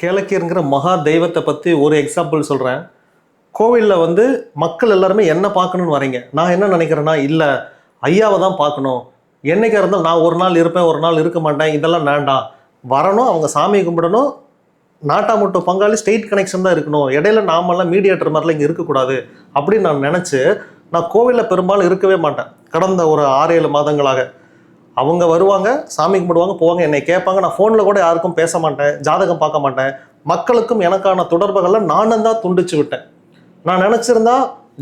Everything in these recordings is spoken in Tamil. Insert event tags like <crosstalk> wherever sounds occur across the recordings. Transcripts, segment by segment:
கேளக்கியருங்கிற மகா தெய்வத்தை பற்றி ஒரு எக்ஸாம்பிள் சொல்கிறேன் கோவிலில் வந்து மக்கள் எல்லாருமே என்ன பார்க்கணுன்னு வரீங்க? நான் என்ன நினைக்கிறேன்னா இல்லை ஐயாவை தான் பார்க்கணும். என்னைக்கா இருந்தால் நான் ஒரு நாள் இருப்பேன் ஒரு நாள் இருக்க மாட்டேன் இதெல்லாம் வேண்டாம் வரணும் அவங்க சாமி கும்பிடணும். நாட்டா மட்டும் பங்காளி ஸ்டேட் கனெக்ஷன் தான் இருக்கணும். இடையில நாமெல்லாம் மீடியேட்டர் மாதிரிலாம் இங்கே இருக்கக்கூடாது அப்படின்னு நான் நினச்சி நான் கோவிலில் பெரும்பாலும் இருக்கவே மாட்டேன். கடந்த ஒரு ஆறு ஏழு மாதங்களாக. அவங்க வருவாங்க சாமி கும்பிடுவாங்க போவாங்க. என்னை கேட்பாங்க. நான் ஃபோனில் கூட யாருக்கும் பேச மாட்டேன் ஜாதகம் பார்க்க மாட்டேன். மக்களுக்கும் எனக்கான தொடர்புகளை நானும் தான் துண்டிச்சு விட்டேன். நான் நினச்சிருந்தா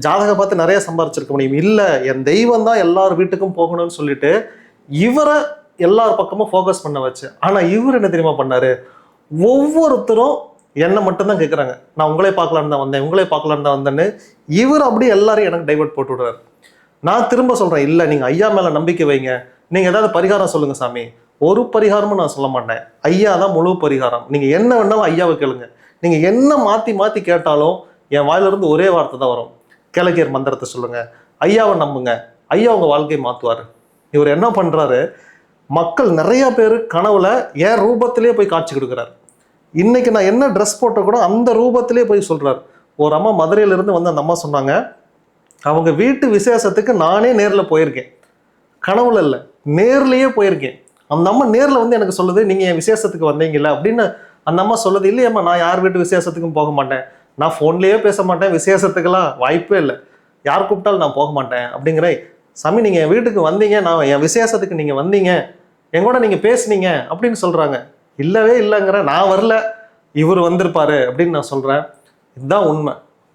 ஜாதகம் பார்த்து நிறைய சம்பாரிச்சிருக்க முடியும். இல்லை என் தெய்வம் தான் எல்லார் வீட்டுக்கும் போகணும்னு சொல்லிட்டு இவரை எல்லார் பக்கமும் ஃபோக்கஸ் பண்ண வச்சு. ஆனால் இவர் என்ன தெரியுமா பண்ணார்? ஒவ்வொருத்தரும் என்னை மட்டும்தான் கேட்குறாங்க நான் உங்களே பார்க்கலான்னு தான் வந்தேன் உங்களே பார்க்கலான்னு தான் வந்தேன்னு. இவர் அப்படியே எல்லாரும் எனக்கு டைவர்ட் போட்டு விடுறாரு. நான் திரும்ப சொல்கிறேன் இல்லை நீங்கள் ஐயா மேலே நம்பிக்கை வைங்க. நீங்கள் ஏதாவது பரிகாரம் சொல்லுங்கள் சாமி. ஒரு பரிகாரமும் நான் சொல்ல மாட்டேன். ஐயா தான் முழு பரிகாரம். நீங்கள் என்ன வேணாலும் ஐயாவை கேளுங்க. நீங்கள் என்ன மாற்றி மாற்றி கேட்டாலும் என் வாயிலிருந்து ஒரே வார்த்தை தான் வரும். கிழக்கியர் மந்திரத்தை சொல்லுங்கள் ஐயாவை நம்புங்க. ஐயா உங்கள் வாழ்க்கையை மாற்றுவார் இவர் என்ன பண்ணுறாரு மக்கள் நிறைய பேர் கனவுல என் ரூபத்திலே போய் காட்சி கொடுக்குறாரு. இன்னைக்கு நான் என்ன ட்ரெஸ் போட்ட கூட அந்த ரூபத்திலே போய் சொல்கிறார் ஒரு அம்மா மதுரையிலேருந்து வந்து அந்த அம்மா சொன்னாங்க அவங்க வீட்டு விசேஷத்துக்கு நானே நேரில் போயிருக்கேன். கனவுல இல்லை. நேர்லேயே போயிருக்கேன். அந்த அம்மா நேரில் வந்து எனக்கு சொல்லுது நீங்கள் என் விசேஷத்துக்கு வந்தீங்கல்ல? அப்படின்னு அந்த அம்மா சொல்லுது இல்லையம்மா நான் யார் வீட்டு விசேஷத்துக்கும் போக மாட்டேன். நான் ஃபோன்லேயே பேச மாட்டேன் விசேஷத்துக்கெல்லாம் வாய்ப்பே இல்லை. யார் கூப்பிட்டாலும் நான் போக மாட்டேன். அப்படிங்கிற சாமி நீங்கள் என் வீட்டுக்கு வந்தீங்க நான் என் விசேஷத்துக்கு நீங்கள் வந்தீங்க. என் கூட நீங்கள் பேசுனீங்க. அப்படின்னு சொல்கிறாங்க இல்லவே இல்லைங்கிற நான் வரல. இவர் வந்திருப்பாரு. அப்படின்னு நான் சொல்கிறேன் இதுதான் உண்மை.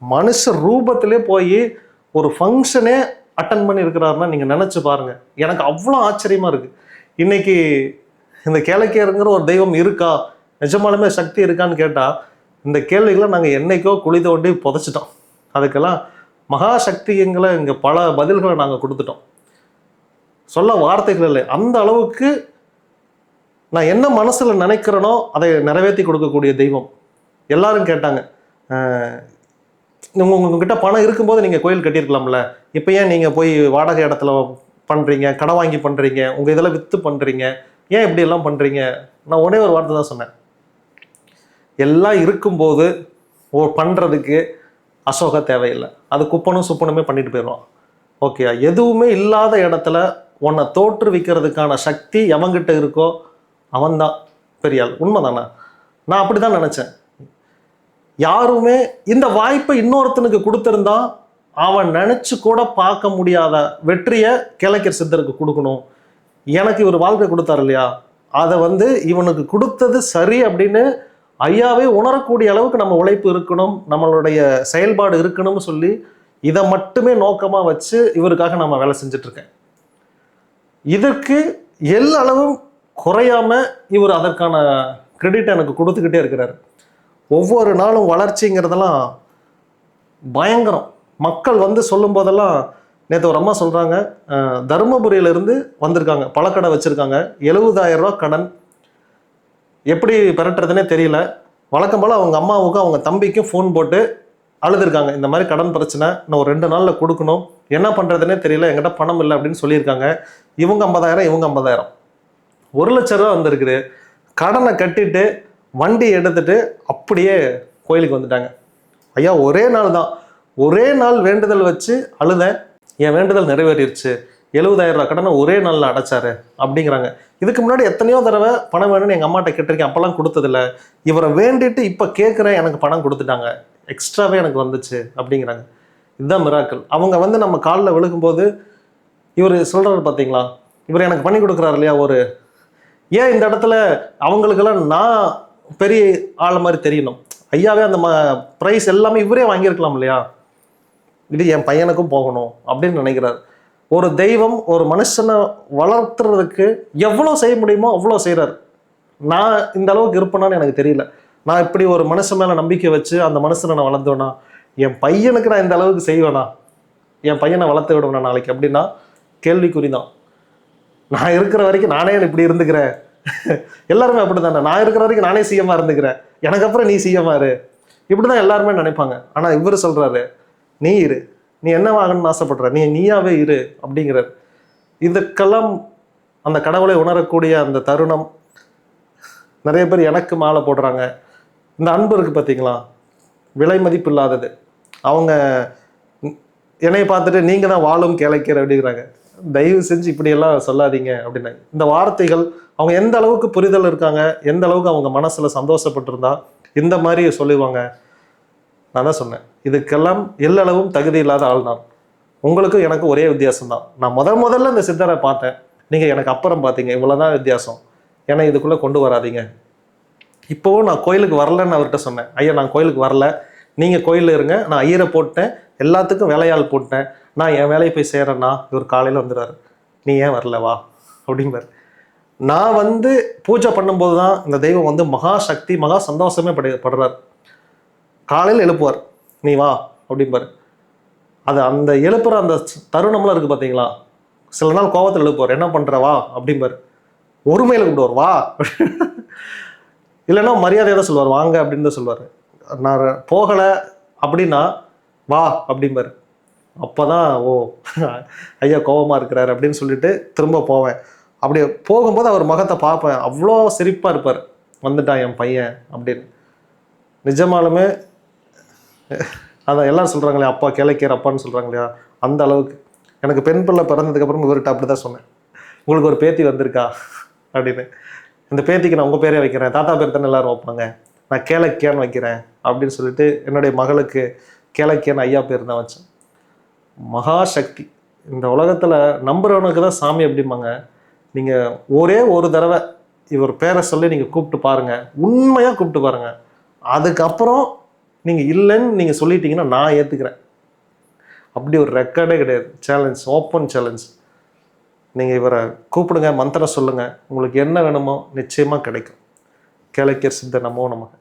மனுஷ ரூபத்திலே போய் ஒரு ஃபங்க்ஷனே அட்டன் பண்ணியிருக்கிறாருன்னா நீங்கள் நினச்சி பாருங்கள் எனக்கு அவ்வளோ ஆச்சரியமாக இருக்குது இன்றைக்கி இந்த கேளக்கியருங்கிற ஒரு தெய்வம் இருக்கா? நிஜமாலுமே சக்தி இருக்கான்னு கேட்டால் இந்த கேள்விகளை நாங்கள் என்னைக்கோ குழி தோண்டி புதைச்சிட்டோம். அதுக்கெல்லாம் மகா சக்திங்களை இங்கே பல பதில்களை நாங்கள் கொடுத்துட்டோம். சொல்ல வார்த்தைகள் இல்லை. அந்த அளவுக்கு நான் என்ன மனசில் நினைக்கிறேனோ அதை நிறைவேற்றி கொடுக்கக்கூடிய தெய்வம். எல்லாரும் கேட்டாங்க. உங்கள் உங்ககிட்ட பணம் இருக்கும்போது நீங்கள் கோயில் கட்டியிருக்கலாம்ல. இப்போ ஏன் நீங்கள் போய் வாடகை இடத்துல பண்ணுறீங்க கடை வாங்கி பண்ணுறீங்க உங்கள் இதெல்லாம் விற்று பண்ணுறீங்க ஏன் இப்படி எல்லாம் பண்ணுறீங்க நான் ஒரே ஒரு வார்த்தை தான் சொன்னேன். எல்லாம் இருக்கும்போது ஓ பண்ணுறதுக்கு அசோகா தேவையில்லை. அது குப்பனும் சுப்பனுமே பண்ணிட்டு போயிடுவான் ஓகே எதுவுமே இல்லாத இடத்துல உன்னை தோற்றுவிக்கிறதுக்கான சக்தி எவங்கிட்ட இருக்கோ அவன்தான். பெரியாள் உண்மைதானா? நான் அப்படி தான் நினச்சேன். யாருமே இந்த வாய்ப்பை இன்னொருத்தனுக்கு கொடுத்துருந்தா அவன் நினச்சி கூட பார்க்க முடியாத வெற்றியை கிழக்கர் சித்தருக்கு கொடுக்கணும். எனக்கு இவர் வாழ்க்கை கொடுத்தாரு இல்லையா? அதை வந்து இவனுக்கு கொடுத்தது சரி அப்படின்னு ஐயாவே உணரக்கூடிய அளவுக்கு நம்ம உழைப்பு இருக்கணும் நம்மளுடைய செயல்பாடு இருக்கணும்னு சொல்லி இதை மட்டுமே நோக்கமாக வச்சு இவருக்காக நம்ம வேலை செஞ்சிட்ருக்கேன். இதற்கு எல்லா அளவும் குறையாம இவர் அதற்கான கிரெடிட் எனக்கு கொடுத்துக்கிட்டே இருக்கிறார். ஒவ்வொரு நாளும் வளர்ச்சிங்கிறதெல்லாம் பயங்கரம். மக்கள் வந்து சொல்லும் போதெல்லாம் நேற்று ஒரு அம்மா சொல்கிறாங்க தருமபுரியிலேருந்து வந்திருக்காங்க பழக்கடை வச்சுருக்காங்க எழுபதாயிரம் ரூபா கடன். எப்படி பெரட்டுறதுனே தெரியல. வழக்கம் போல் அவங்க அம்மாவுக்கும் அவங்க தம்பிக்கும் ஃபோன் போட்டு அழுதுருக்காங்க. இந்த மாதிரி கடன் பிரச்சனை இன்னும் ஒரு ரெண்டு நாளில் கொடுக்கணும். என்ன பண்ணுறதுனே தெரியல. எங்கிட்ட பணம் இல்லை அப்படின்னு சொல்லியிருக்காங்க. இவங்க ஐம்பதாயிரம் இவங்க ஐம்பதாயிரம். ஒரு லட்ச ரூபா வந்திருக்குது. கடனை கட்டிட்டு வண்டி எடுத்துட்டு அப்படியே கோயிலுக்கு வந்துட்டாங்க. ஐயா ஒரே நாள் தான். ஒரே நாள் வேண்டுதல் வச்சு அழுதேன் என் வேண்டுதல் நிறைவேறிடுச்சு எழுபதாயிரம் ரூபா கடனை ஒரே நாளில் அடைச்சாரு அப்படிங்கிறாங்க. இதுக்கு முன்னாடி எத்தனையோ தடவை பணம் வேணும்னு எங்கள் அம்மாட்ட கேட்டிருக்கேன். அப்போல்லாம் கொடுத்ததில்ல. இவரை வேண்டிட்டு இப்போ கேட்குறேன் எனக்கு பணம் கொடுத்துட்டாங்க. எக்ஸ்ட்ராவே எனக்கு வந்துச்சு அப்படிங்கிறாங்க. இதுதான் மிராக்கள். அவங்க வந்து நம்ம காலில் விழுகும்போது இவர் சொல்கிறாரு பார்த்தீங்களா இவர் எனக்கு பண்ணி கொடுக்குறாரு இல்லையா? ஒரு ஏன் இந்த இடத்துல அவங்களுக்கெல்லாம் நான் பெரிய ஆள் மாதிரி தெரியணும். ஐயாவே அந்த ம ப்ரைஸ் எல்லாமே இவரே வாங்கியிருக்கலாம் இல்லையா? இது என் பையனுக்கும் போகணும் அப்படின்னு நினைக்கிறார். ஒரு தெய்வம் ஒரு மனுஷனை வளர்த்துறதுக்கு எவ்வளோ செய்ய முடியுமோ அவ்வளோ செய்கிறார் நான் இந்த அளவுக்கு இருப்பேனான்னு எனக்கு தெரியல. நான் இப்படி ஒரு மனுஷன் மேலே நம்பிக்கை வச்சு அந்த மனுஷனை நான் வளர்ந்தோன்னா என் பையனுக்கு நான் இந்த அளவுக்கு செய்வேனா? என் பையனை வளர்த்து விடுவேனா நாளைக்கு அப்படின்னா கேள்விக்குறி தான் நான் இருக்கிற வரைக்கும் நானே இப்படி இருந்துக்கிறேன். எல்லாருமே அப்படிதானே நான் இருக்கிற வரைக்கும் நானே சிஎம்மா இருந்துக்கிறேன். எனக்கு அப்புறம் நீ சிஎம்மா இரு. இப்படிதான் எல்லாருமே நினைப்பாங்க. ஆனா இவர் சொல்றாரு நீ இரு. நீ என்ன ஆகணும்னு ஆசைப்படுற? நீ நீயாவே இரு. அப்படிங்கிறார். இதுக்கெல்லாம் அந்த கடவுளை உணரக்கூடிய அந்த தருணம் நிறைய பேர் எனக்கு மாலை போடுறாங்க. இந்த அன்பு இருக்குது பார்த்தீங்களா விலை மதிப்பு இல்லாதது. அவங்க என்னை பார்த்துட்டு நீங்கள் தான் வாழும் கிளைக்கிற அப்படிங்கிறாங்க. தயவு செஞ்சு இப்படியெல்லாம் சொல்லாதீங்க அப்படின்னாங்க இந்த வார்த்தைகள் அவங்க எந்த அளவுக்கு புரிதல் இருக்காங்க எந்த அளவுக்கு அவங்க மனசில் சந்தோஷப்பட்டிருந்தா இந்த மாதிரி சொல்லுவாங்க நான் தான் சொன்னேன். இதுக்கெல்லாம் எல்லளவும் தகுதி இல்லாத ஆள் நான். உங்களுக்கும் எனக்கு ஒரே வித்தியாசம் தான். நான் முதல் முதல்ல இந்த சித்தரை பார்த்தேன். நீங்கள் எனக்கு அப்புறம் பார்த்தீங்க. இவ்வளோதான் வித்தியாசம். ஏன்னா இதுக்குள்ளே கொண்டு வராதீங்க. இப்போவும் நான் கோயிலுக்கு வரலன்னு அவர்கிட்ட சொன்னேன். ஐயா நான் கோயிலுக்கு வரல. நீங்கள் கோயிலில் இருங்க. நான் ஐயரை போட்டேன். எல்லாத்துக்கும் வேலையாள் போட்டேன். நான் என் வேலையை போய் செய்கிறேன்னா இவர் காலையில் வந்துடுறாரு. நீ ஏன் வரல? வா. நான் வந்து பூஜை பண்ணும்போது தான் இந்த தெய்வம் வந்து மகா சக்தி மகா சந்தோஷமே படு படுறார். காலையில் எழுப்புவார். நீ வா. அப்படிம்பார். அது அந்த எழுப்புற அந்த தருணம்லாம் இருக்குது பார்த்தீங்களா சில நாள் கோவத்தில் எழுப்புவார். என்ன பண்ணுற வா. அப்படிம்பார். ஒருமையில் கூப்பிடுவார். வா. <laughs> இல்லைன்னா மரியாதையாக தான் சொல்லுவார். வாங்க அப்படின்னு தான் சொல்லுவார். நான் போகலை அப்படின்னா வா. அப்படிம்பார். அப்போ தான் ஓ ஐயா கோவமாக இருக்கிறார் அப்படின்னு சொல்லிட்டு திரும்ப போவேன். அப்படி போகும்போது அவர் முகத்தை பார்ப்பேன். அவ்வளோ சிரிப்பாக இருப்பார். வந்துட்டான் என் பையன் அப்படின்னு. நிஜமாலுமே அதான் எல்லாம் சொல்கிறாங்களே அப்பா கிளைக்கிற அப்பான்னு சொல்கிறாங்க இல்லையா அந்த அளவுக்கு. எனக்கு பெண் பிள்ளை பிறந்ததுக்கப்புறம் இவர்கிட்ட அப்படி தான் சொன்னேன். உங்களுக்கு ஒரு பேத்தி வந்திருக்கா? அப்படின்னு. இந்த பேத்திக்கு நான் உங்கள் பேரே வைக்கிறேன். தாத்தா பேர் தானே எல்லாரும் வைப்பாங்க. நான் கேளக்கியான்னு வைக்கிறேன் அப்படின்னு சொல்லிட்டு என்னுடைய மகளுக்கு கேளக்கியான்னு ஐயா பேர் தான் வச்சேன். மகாசக்தி. இந்த உலகத்தில் நம்புறவனுக்கு தான் சாமி அப்படிம்பாங்க. நீங்கள் ஒரே ஒரு தடவை இவர் பேரை சொல்லி நீங்கள் கூப்பிட்டு பாருங்கள் உண்மையாக கூப்பிட்டு பாருங்கள் அதுக்கப்புறம் நீங்கள் இல்லைன்னு நீங்கள் சொல்லிட்டீங்கன்னா நான் ஏற்றுக்கிறேன் அப்படி ஒரு ரெக்கார்டே கிடையாது. சேலஞ்ச் ஓப்பன் சேலஞ்ச் நீங்கள் இவரை கூப்பிடுங்க மந்திரம் சொல்லுங்கள் உங்களுக்கு என்ன வேணுமோ நிச்சயமாக கிடைக்கும். கேளக்கியர் சித்த நமோ நமக்கு